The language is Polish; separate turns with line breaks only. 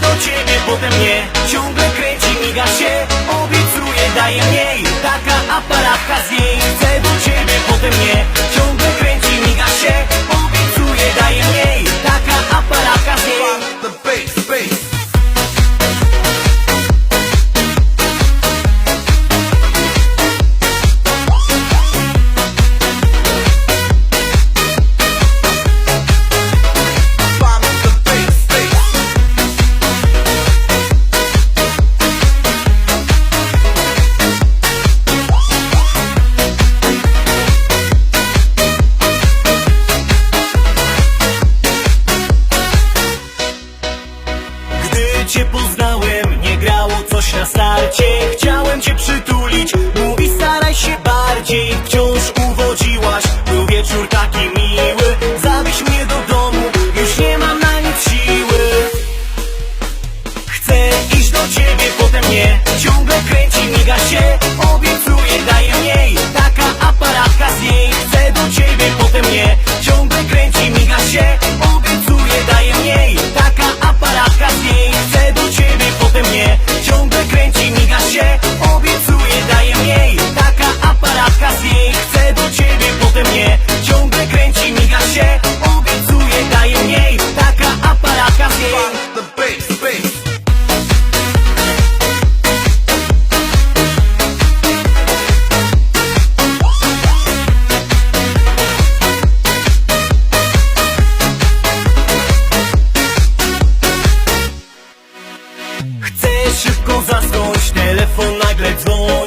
ciebie, potem nie. Ciągle kręci, miga się Obiecuje, daje mniej. Taka aparatka z niej. Chcę do ciebie, potem nie cię poznałem, nie grało coś na starcie. Chciałem cię przytulić, mówi staraj się bardziej. Wciąż uwodziłaś, był wieczór taki miły. Zawieź mnie do domu, już nie mam na nic siły. Chcę iść do ciebie, potem nie Ciągle kręci, miga się Chcę szybko zasnąć, telefon nagle dzwoni